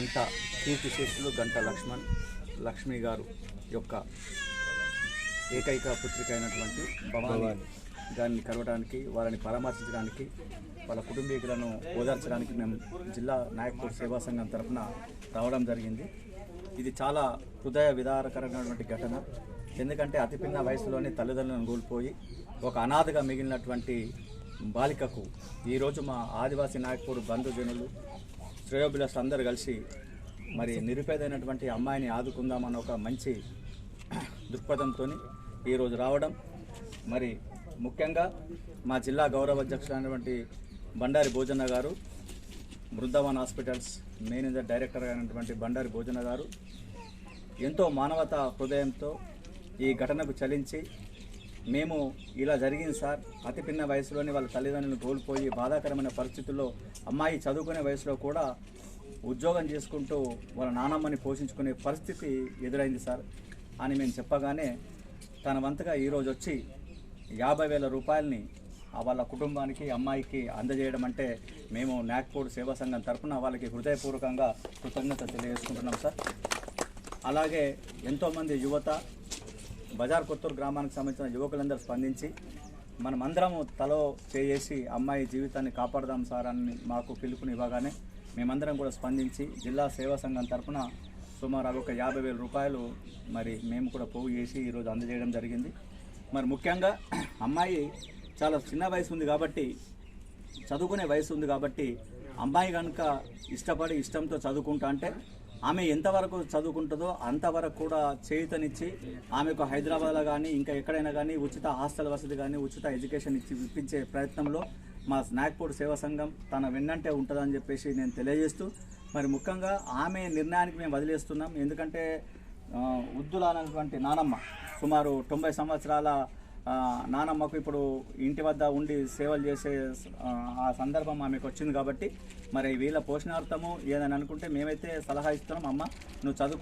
కీర్తిశేషులు గంట లక్ష్మణ్ లక్ష్మి గారు యొక్క ఏకైక పుత్రిక అయినటువంటి భవాని. గారిని కలవడానికి వారిని పరామర్శించడానికి వాళ్ళ కుటుంబీకులను ఓదార్చడానికి మేము జిల్లా నాయకుడు సేవా సంఘం తరఫున రావడం జరిగింది. ఇది చాలా హృదయ విదారకరమైనటువంటి ఘటన. ఎందుకంటే అతి పిన్న వయసులోనే తల్లిదండ్రులను కోల్పోయి ఒక అనాథగా మిగిలినటువంటి బాలికకు ఈరోజు మా ఆదివాసీ నాయకుడు బంధుజనులు శ్రేయోభిలాషులు అందరు కలిసి మరి నిరుపేదైనటువంటి అమ్మాయిని ఆదుకుందామన్న ఒక మంచి దృక్పథంతో ఈరోజు రావడం. మరి ముఖ్యంగా మా జిల్లా గౌరవ అధ్యక్షులైనటువంటి బండారి భోజన గారు బృందావన్ హాస్పిటల్స్ మేనేజర్ డైరెక్టర్ అయినటువంటి బండారి భోజన గారు ఎంతో మానవతా హృదయంతో ఈ ఘటనకు చలించి మేము ఇలా జరిగింది సార్. అతి పిన్న వయసులోనే వాళ్ళ తల్లిదండ్రులను కోల్పోయి బాధాకరమైన పరిస్థితుల్లో అమ్మాయి చదువుకునే వయసులో కూడా ఉద్యోగం చేసుకుంటూ వాళ్ళ నానమ్మని పోషించుకునే పరిస్థితి ఎదురైంది సార్ అని మేము చెప్పగానే తన వంతుగా ఈరోజు వచ్చి యాభై వేల రూపాయలని వాళ్ళ కుటుంబానికి అమ్మాయికి అందజేయడం అంటే మేము నాగ్పూర్ సేవా సంఘం తరఫున వాళ్ళకి హృదయపూర్వకంగా కృతజ్ఞత తెలియజేసుకుంటున్నాం సార్. అలాగే ఎంతోమంది యువత బజార్ కొత్తూరు గ్రామానికి సంబంధించిన యువకులందరూ స్పందించి మనమందరము తలో చేసి అమ్మాయి జీవితాన్ని కాపాడదాం సార్ అని మాకు పిలుపుని ఇవ్వగానే మేమందరం కూడా స్పందించి జిల్లా సేవా సంఘం తరఫున సుమారు ఒక యాభై వేల రూపాయలు మరి మేము కూడా పోగు చేసి ఈరోజు అందజేయడం జరిగింది. మరి ముఖ్యంగా అమ్మాయి చాలా చిన్న వయసు ఉంది కాబట్టి చదువుకునే వయసు ఉంది కాబట్టి అమ్మాయి కనుక ఇష్టపడి ఇష్టంతో చదువుకుంటా అంటే ఆమె ఎంతవరకు చదువుకుంటుందో అంతవరకు కూడా చేయుతనిచ్చి ఆమెకు హైదరాబాద్లో కానీ ఇంకా ఎక్కడైనా కానీ ఉచిత హాస్టల్ వసతి కానీ ఉచిత ఎడ్యుకేషన్ ఇచ్చి ఇప్పించే ప్రయత్నంలో మా నాగ్పూర్ సేవా సంఘం తన వెన్నంటే ఉంటుందని చెప్పేసి నేను తెలియజేస్తూ మరి ముఖ్యంగా ఆమె నిర్ణయానికి మేము వదిలేస్తున్నాం. ఎందుకంటే ఉద్దులానటువంటి వృద్ధులైనటువంటి నానమ్మ సుమారు తొంభై సంవత్సరాల నానమ్మకు ఇప్పుడు ఇంటి వద్ద ఉండి సేవలు చేసే ఆ, సందర్భం ఆమెకు వచ్చింది కాబట్టి మరి వీళ్ళ పోషణార్థము ఏదని అనుకుంటే మేమైతే సలహా ఇస్తున్నాం అమ్మ నువ్వు చదువుకో